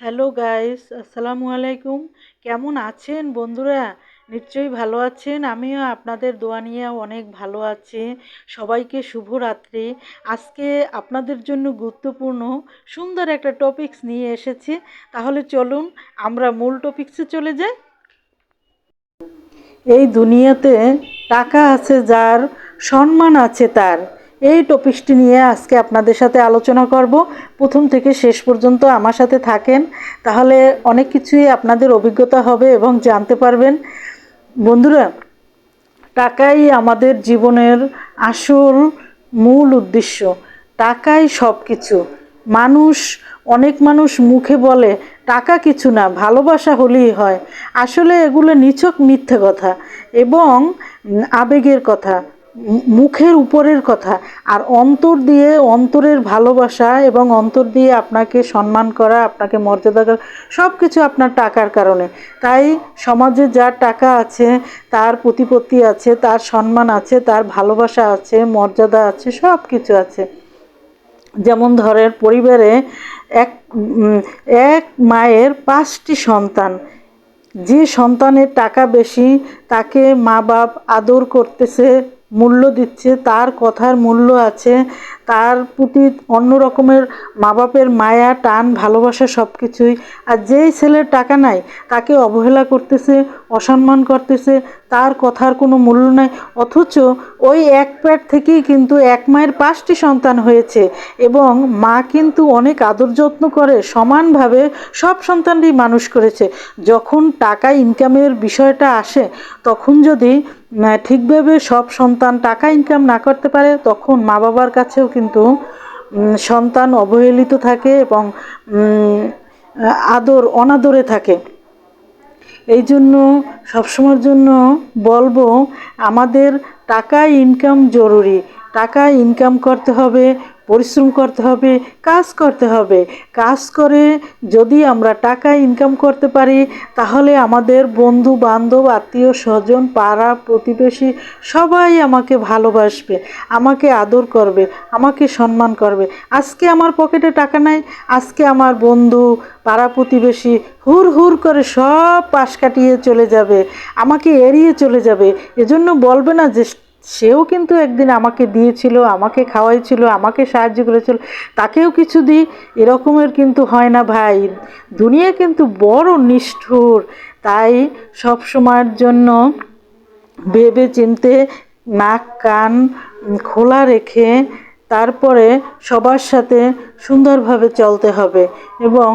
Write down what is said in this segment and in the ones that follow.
Hello guys, আসসালামু আলাইকুম। কেমন আছেন বন্ধুরা? নিশ্চয়ই ভালো আছেন, আমিও আপনাদের দোয়া নিয়ে অনেক ভালো আছি। সবাইকে শুভরাত্রি আজকে আপনাদের জন্য গুরুত্বপূর্ণ, সুন্দর একটা টপিকস নিয়ে এসেছি। তাহলে চলুন, আমরা মূল টপিকসে চলে যাই। এই দুনিয়াতে টাকা আছে যার, সম্মান আছে তার। এই টপিকসটি নিয়ে আজকে আপনাদের সাথে আলোচনা করব। প্রথম থেকে শেষ পর্যন্ত আমার সাথে থাকেন। তাহলে অনেক কিছুই আপনাদের অভিজ্ঞতা হবে এবং জানতে পারবেন। বন্ধুরা, টাকাই আমাদের জীবনের আসল মূল উদ্দেশ্য। টাকাই সব কিছু মানুষ, অনেক মানুষ মুখে বলে, টাকা কিছু না, ভালোবাসা হলেই হয়। আসলে এগুলো নিছক মিথ্যে কথা এবং আবেগের কথা। মুখের উপরের কথা। আর অন্তর দিয়ে অন্তরের ভালোবাসা এবং অন্তর দিয়ে আপনাকে সম্মান করা, আপনাকে মর্যাদা করা সব কিছু আপনার টাকার কারণে। তাই সমাজে যার টাকা আছে, তার প্রতিপত্তি আছে, তার সম্মান আছে, তার ভালোবাসা আছে, মর্যাদা আছে সব কিছু আছে। যেমন ধরেন পরিবারে এক এক মায়ের পাঁচটি সন্তান। যে সন্তানের টাকা বেশি, তাকে মা বাপ আদর করতেছে মূল্য দিচ্ছে, তার কথার মূল্য আছে, তার প্রতি অন্য রকমের মা বাপের মায়া, টান, ভালোবাসা সব কিছুই আর যেই ছেলের টাকা নাই, তাকে অবহেলা করতেছে, অসম্মান করতেছে তার কথার কোনো মূল্য নাই। অথচ ওই এক প্যাট থেকেই কিন্তু এক মায়ের পাঁচটি সন্তান হয়েছে এবং মা কিন্তু অনেক আদর যত্ন করে, সমানভাবে সব সন্তানই মানুষ করেছে। যখন টাকা ইনকামের বিষয়টা আসে, তখন যদি ঠিকভাবে সব সন্তান টাকা ইনকাম না করতে পারে, তখন মা বাবার কাছেও কিন্তু সন্তান অবহেলিত থাকে এবং আদর অনাদরে থাকে। এই জন্য সবসময়ের জন্য বলব আমাদের টাকা ইনকাম জরুরি। টাকা ইনকাম করতে হবে পরিশ্রম করতে হবে, কাজ করতে হবে। কাজ করে যদি আমরা টাকা ইনকাম করতে পারি, তাহলে আমাদের বন্ধু, বান্ধব, আত্মীয়, স্বজন, পাড়া, প্রতিবেশী সবাই আমাকে ভালোবাসবে, আমাকে আদর করবে, আমাকে সম্মান করবে। আজকে আমার পকেটে টাকা নাই, আজকে আমার বন্ধু, পাড়া, প্রতিবেশী হুর হুর করে সব পাশ কাটিয়ে চলে যাবে, আমাকে এড়িয়ে চলে যাবে। এজন্য বলবে না যে সেও কিন্তু একদিন আমাকে দিয়েছিল, আমাকে খাওয়াইছিল, আমাকে সাহায্য করেছিল। তাকেও কিছু দিই, এরকমের কিন্তু হয় না ভাই। দুনিয়া কিন্তু বড় নিষ্ঠুর। তাই সব সময়ের জন্য ভেবে চিনতে নাক, কান খোলা রেখে তারপরে সবার সাথে সুন্দরভাবে চলতে হবে এবং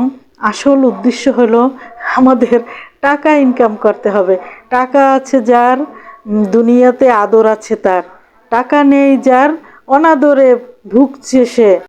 আসল উদ্দেশ্য হলো আমাদের টাকা ইনকাম করতে হবে। টাকা আছে যার দুনিয়াতে আদর আছে তার। টাকা নেই যার অনাদরে ভুগছে সে।